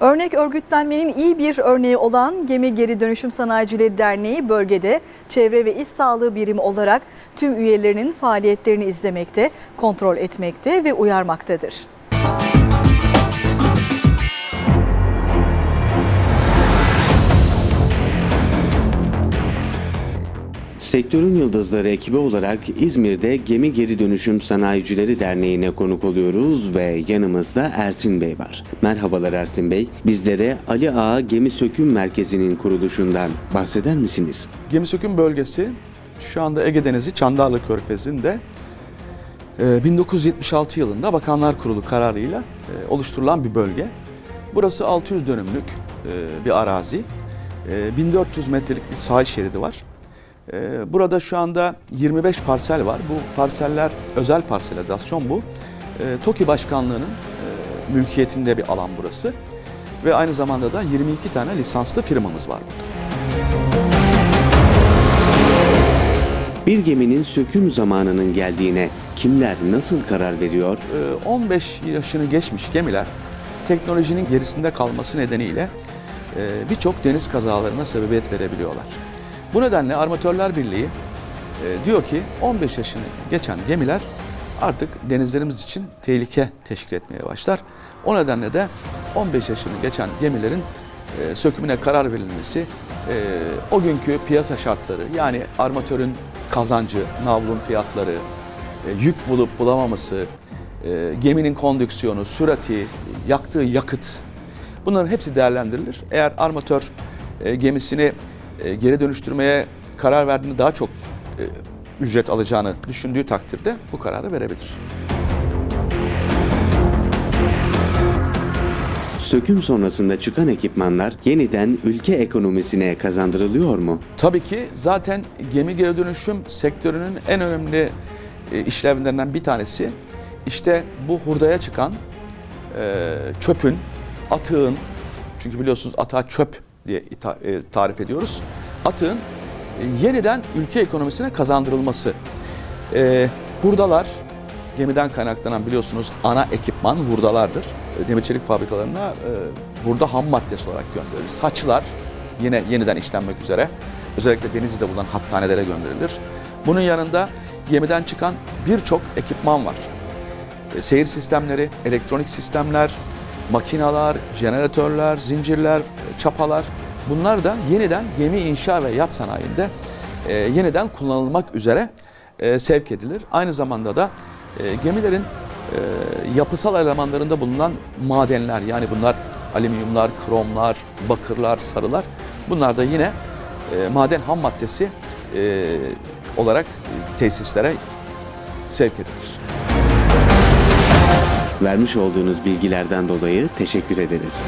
Örnek örgütlenmenin iyi bir örneği olan Gemi Geri Dönüşüm Sanayicileri Derneği bölgede çevre ve iş sağlığı birimi olarak tüm üyelerinin faaliyetlerini izlemekte, kontrol etmekte ve uyarmaktadır. Sektörün Yıldızları ekibi olarak İzmir'de Gemi Geri Dönüşüm Sanayicileri Derneği'ne konuk oluyoruz ve yanımızda Ersin Bey var. Merhabalar Ersin Bey. Bizlere Ali Ağa Gemi Söküm Merkezi'nin kuruluşundan bahseder misiniz? Gemi söküm bölgesi şu anda Ege Denizi Çandarlı Körfezi'nde e, 1976 yılında Bakanlar Kurulu kararıyla e, oluşturulan bir bölge. Burası 600 dönümlük e, bir arazi. E, 1400 metrelik bir sahil şeridi var. E, Burada şu anda 25 parsel var. Bu parseller özel parselizasyon bu. E, TOKİ Başkanlığı'nın e, mülkiyetinde bir alan burası. Ve aynı zamanda da 22 tane lisanslı firmamız var burada. Bir geminin söküm zamanının geldiğine kimler nasıl karar veriyor? Ee, 15 yaşını geçmiş gemiler teknolojinin gerisinde kalması nedeniyle e, birçok deniz kazalarına sebebiyet verebiliyorlar. Bu nedenle Armatörler Birliği e, diyor ki 15 yaşını geçen gemiler artık denizlerimiz için tehlike teşkil etmeye başlar. O nedenle de 15 yaşını geçen gemilerin e, sökümüne karar verilmesi e, o günkü piyasa şartları yani armatörün kazancı, navlun fiyatları, e, yük bulup bulamaması, e, geminin kondüksiyonu, sürati, yaktığı yakıt bunların hepsi değerlendirilir. Eğer armatör e, gemisini e, geri dönüştürmeye karar verdiğinde daha çok e, ücret alacağını düşündüğü takdirde bu kararı verebilir. Söküm sonrasında çıkan ekipmanlar yeniden ülke ekonomisine kazandırılıyor mu? Tabii ki zaten gemi geri dönüşüm sektörünün en önemli e, işlevlerinden bir tanesi işte bu hurdaya çıkan çöpün, atığın, çünkü biliyorsunuz atağa çöp diye tarif ediyoruz. Atığın e, yeniden ülke ekonomisine kazandırılması. E, hurdalar, gemiden kaynaklanan biliyorsunuz ana ekipman hurdalardır. E, Demir çelik fabrikalarına e, hurda ham maddesi olarak gönderilir. Saçlar yine yeniden işlenmek üzere özellikle Denizli'de bulunan hattanelere gönderilir. Bunun yanında gemiden çıkan birçok ekipman var. E, Seyir sistemleri, elektronik sistemler, makinalar, jeneratörler, zincirler, e, çapalar bunlar da yeniden gemi inşa ve yat sanayinde e, yeniden kullanılmak üzere e, sevk edilir. Aynı zamanda da e, gemilerin e, yapısal elemanlarında bulunan madenler yani bunlar alüminyumlar, kromlar, bakırlar, sarılar bunlar da yine e, maden ham maddesi e, olarak e, tesislere sevk edilir. Vermiş olduğunuz bilgilerden dolayı teşekkür ederiz.